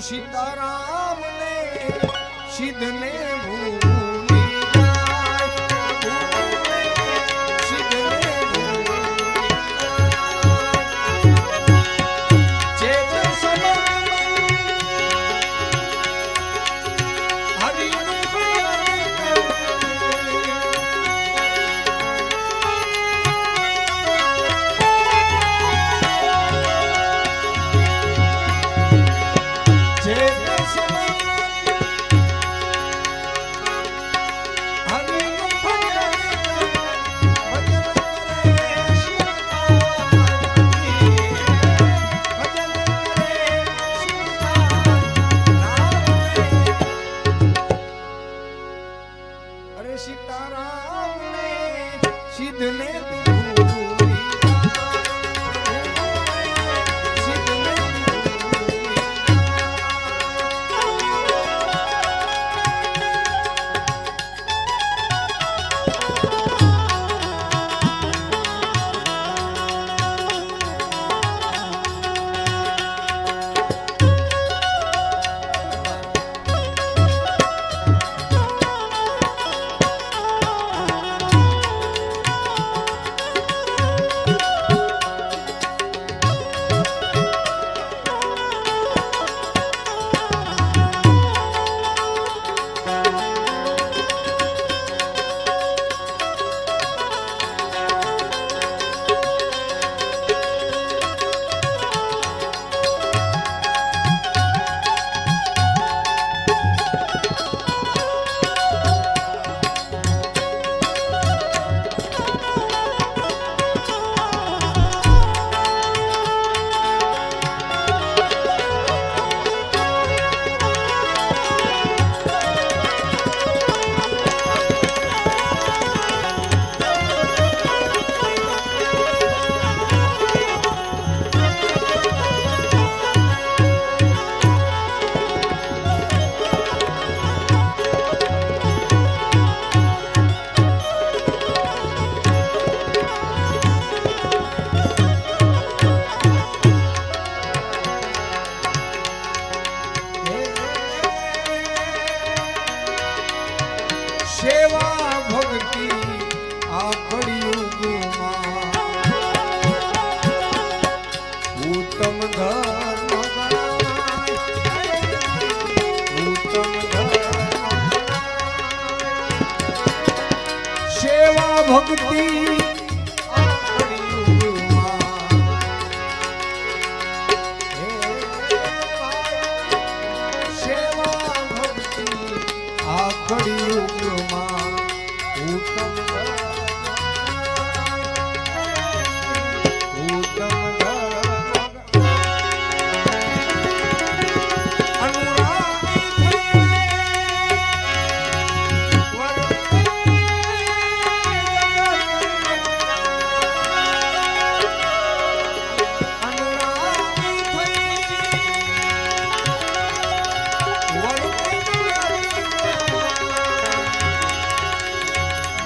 સીતારામને સિદ્ધને ભૂ તારા સિદ્ધ ને Vamos lá.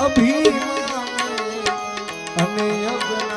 અભિમાને અને અજ્ઞાને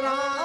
राम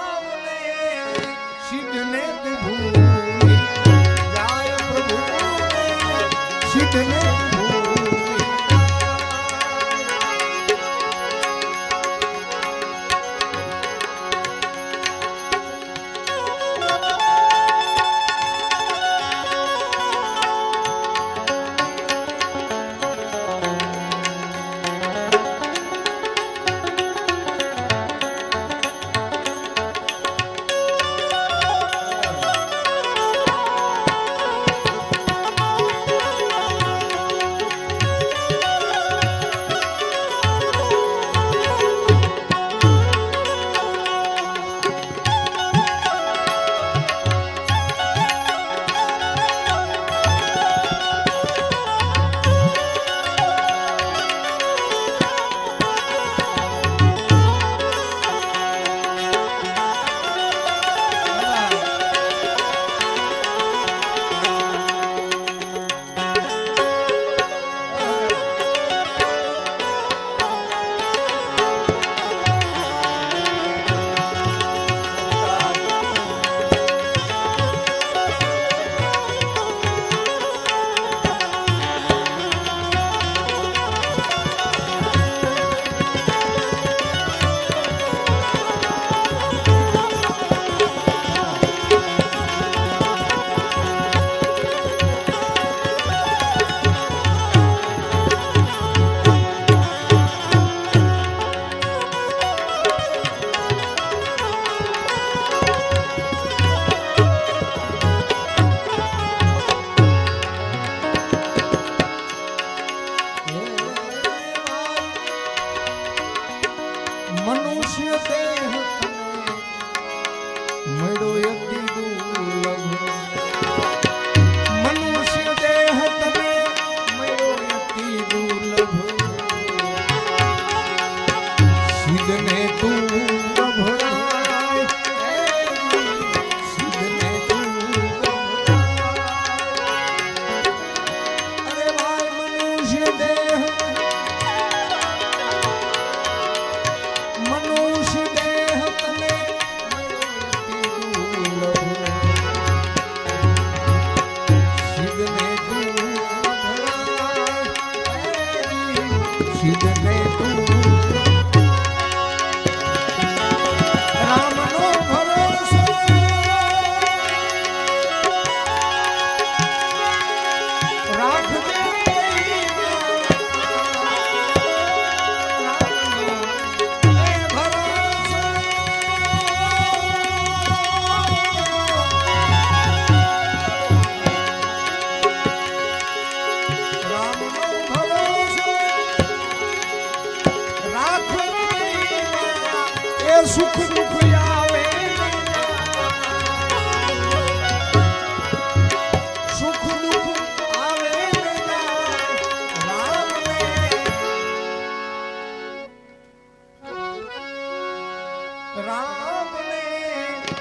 ને રામ ને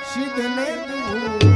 સિદ્ધને ભૂલી